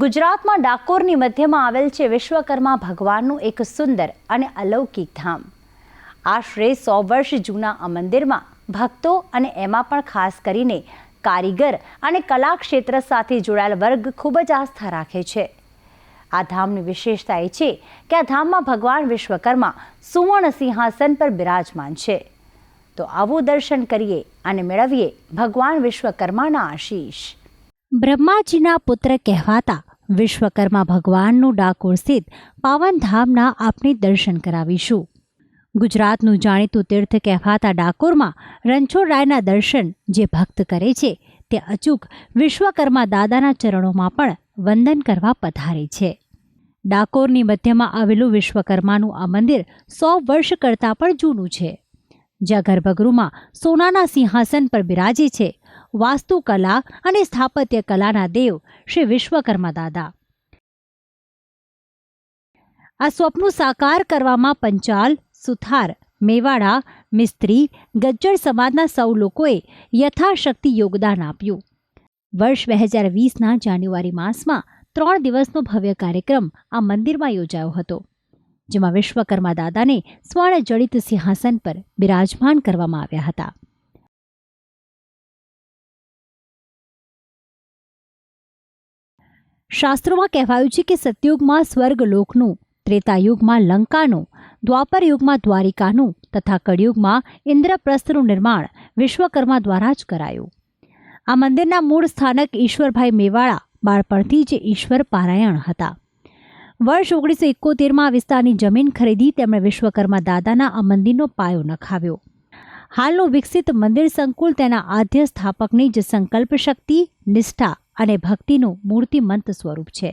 ગુજરાતમાં ડાકોરની મધ્યમાં આવેલ છે વિશ્વકર્મા ભગવાનનું એક સુંદર અને અલૌકિક ધામ. આશરે સો વર્ષ જૂના આ મંદિરમાં ભક્તો અને એમાં પણ ખાસ કરીને કારીગર અને કલા ક્ષેત્ર સાથે જોડાયેલ વર્ગ ખૂબ જ આસ્થા રાખે છે. આ ધામની વિશેષતા એ છે કે આ ધામમાં ભગવાન વિશ્વકર્મા સુવર્ણ સિંહાસન પર બિરાજમાન છે. તો આવું દર્શન કરીએ અને મેળવીએ ભગવાન વિશ્વકર્માના આશીષ. બ્રહ્માજીના પુત્ર કહેવાતા વિશ્વકર્મા ભગવાનનું ડાકોર સ્થિત પાવનધામના આપણે દર્શન કરાવીશું. ગુજરાતનું જાણીતું તીર્થ કહેવાતા ડાકોરમાં રણછોડરાયના દર્શન જે ભક્ત કરે છે, તે અચૂક વિશ્વકર્મા દાદાના ચરણોમાં પણ વંદન કરવા પધારે છે. ડાકોરની મધ્યમાં આવેલું વિશ્વકર્માનું આ મંદિર સો વર્ષ કરતાં પણ જૂનું છે. જ્યાં ગર્ભગૃહમાં સોનાના સિંહાસન પર બિરાજે છે વાસ્તુકલા અને સ્થાપત્ય કલાના દેવ શ્રી વિશ્વકર્મા દાદા. આ સ્વપ્નું સાકાર કરવામાં પંચાલ, સુથાર, મેવાડા, મિસ્ત્રી, ગજ્જર સમાજના સૌ લોકોએ યથાશક્તિ યોગદાન આપ્યું. વર્ષ બે હજાર વીસના જાન્યુઆરી માસમાં ત્રણ દિવસનો ભવ્ય કાર્યક્રમ આ મંદિરમાં યોજાયો હતો, જેમાં વિશ્વકર્મા દાદાને સ્વર્ણ જડિત સિંહાસન પર બિરાજમાન કરવામાં આવ્યા હતા. શાસ્ત્રોમાં કહેવાયું છે કે સતયુગમાં સ્વર્ગલોકનું, ત્રેતાયુગમાં લંકાનું દ્વાપર યુગમાં દ્વારિકાનું તથા કળિયુગમાં ઇન્દ્રપ્રસ્થનું નિર્માણ વિશ્વકર્મા દ્વારા જ કરાયું. આ મંદિરના મૂળ સ્થાનક ઈશ્વરભાઈ મેવાડા બાળપણથી જ ઈશ્વર પારાયણ હતા. વર્ષ ઓગણીસો એકોતેરમાં વિસ્તારની જમીન ખરીદી તેમણે વિશ્વકર્મા દાદાના આ મંદિરનો પાયો નખાવ્યો. હાલનું વિકસિત મંદિર સંકુલ તેના આદ્ય સ્થાપકની જ સંકલ્પ શક્તિ, નિષ્ઠા અને ભક્તિનું મૂર્તિમંત સ્વરૂપ છે.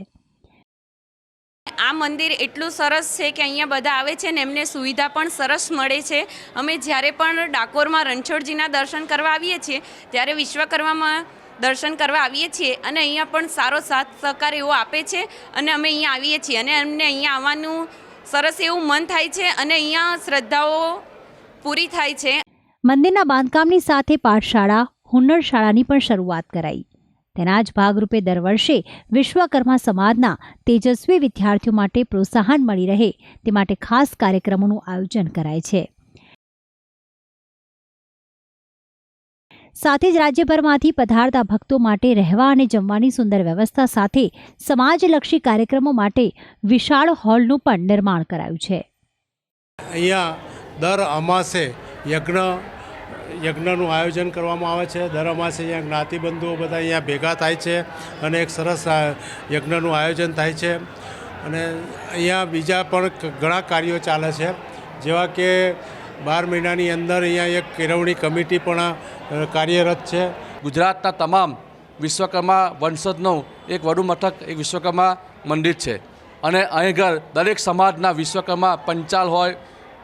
આ મંદિર એટલું સરસ છે કે અહીંયા બધા આવે છે ને એમને સુવિધા પણ સરસ મળે છે. અમે જ્યારે પણ ડાકોરમાં રણછોડજીના દર્શન કરવા આવીએ છીએ ત્યારે વિશ્વકર્મામાં દર્શન કરવા આવીએ છીએ અને અહીંયા પણ સારો સાથ સહકાર એવો આપે છે અને અમે અહીંયા આવીએ છીએ અને અમને અહીંયા આવવાનું સરસ એવું મન થાય છે અને અહીંયા શ્રદ્ધાઓ પૂરી થાય છે. મંદિરના બાંધકામની સાથે પાઠશાળા હુન્નર શાળાની પણ શરૂઆત કરાઈ. તેના જ ભાગરૂપે દર વર્ષે વિશ્વકર્મા સમાજના તેજસ્વી વિદ્યાર્થીઓ માટે પ્રોત્સાહન મળી રહે તે માટે ખાસ કાર્યક્રમોનું આયોજન કરાય છે. સાથે જ રાજ્યભરમાંથી પધારતા ભક્તો માટે રહેવા અને જમવાની સુંદર વ્યવસ્થા સાથે સમાજલક્ષી કાર્યક્રમો માટે વિશાળ હોલનું પણ નિર્માણ કરાયું છે. અહીંયા દર અમાસે યજ્ઞ યજ્ઞનું આયોજન કરવામાં આવે છે. દર અમાસે અહીંયા જ્ઞાતિબંધુઓ બધા અહીંયા ભેગા થાય છે અને એક સરસ યજ્ઞનું આયોજન થાય છે. અને અહીંયા બીજા પણ ઘણા કાર્યો ચાલે છે. જેવા કે બાર મહિનાની અંદર અહીંયા એક કેળવણી કમિટી પણ કાર્યરત છે. ગુજરાતના તમામ વિશ્વકર્મા વંશજનો એક વડુ મથક, એક વિશ્વકર્મા મંદિર છે. અને અહીં ઘર દરેક સમાજના વિશ્વકર્મા પંચાલ હોય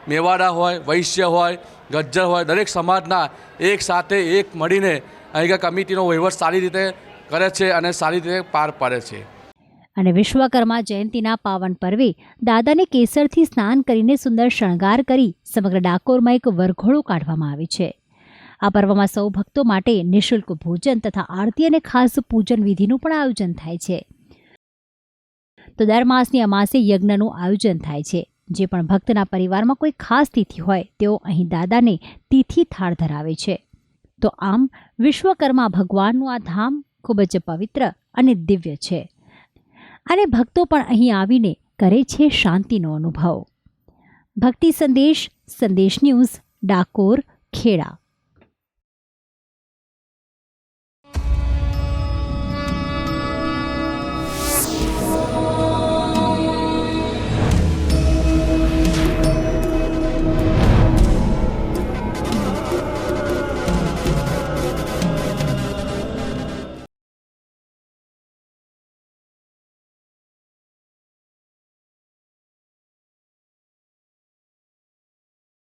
મેવાડા હોય, વૈશ્ય હોય, ગજ્જર હોય, દરેક સમાજના એક સાથે એક મળીને અહીંયા કમિટીનો વહીવટ સારી રીતે કરે છે અને સારી રીતે પાર પાડે છે. અને વિશ્વકર્મા જયંતિના પાવન પર્વે દાદાને કેસરથી સ્નાન કરીને સુંદર શણગાર કરી સમગ્ર ડાકોરમાં એક વરઘોડો કાઢવામાં આવે છે. આ પર્વમાં સૌ ભક્તો માટે નિઃશુલ્ક ભોજન તથા આરતી અને ખાસ પૂજન વિધિનું પણ આયોજન થાય છે. તો દર માસની અમાસે યજ્ઞનું આયોજન થાય છે. જે પણ ભક્તના પરિવારમાં કોઈ ખાસ તિથિ હોય, તેઓ અહીં દાદાને તિથિ થાળ ધરાવે છે. તો આમ વિશ્વકર્મા ભગવાનનું આ ધામ ખૂબ જ પવિત્ર અને દિવ્ય છે. અને ભક્તો પણ અહીં આવીને કરે છે શાંતિનો અનુભવ. ભક્તિ સંદેશ સંદેશ ન્યૂઝ, ડાકોર, ખેડા.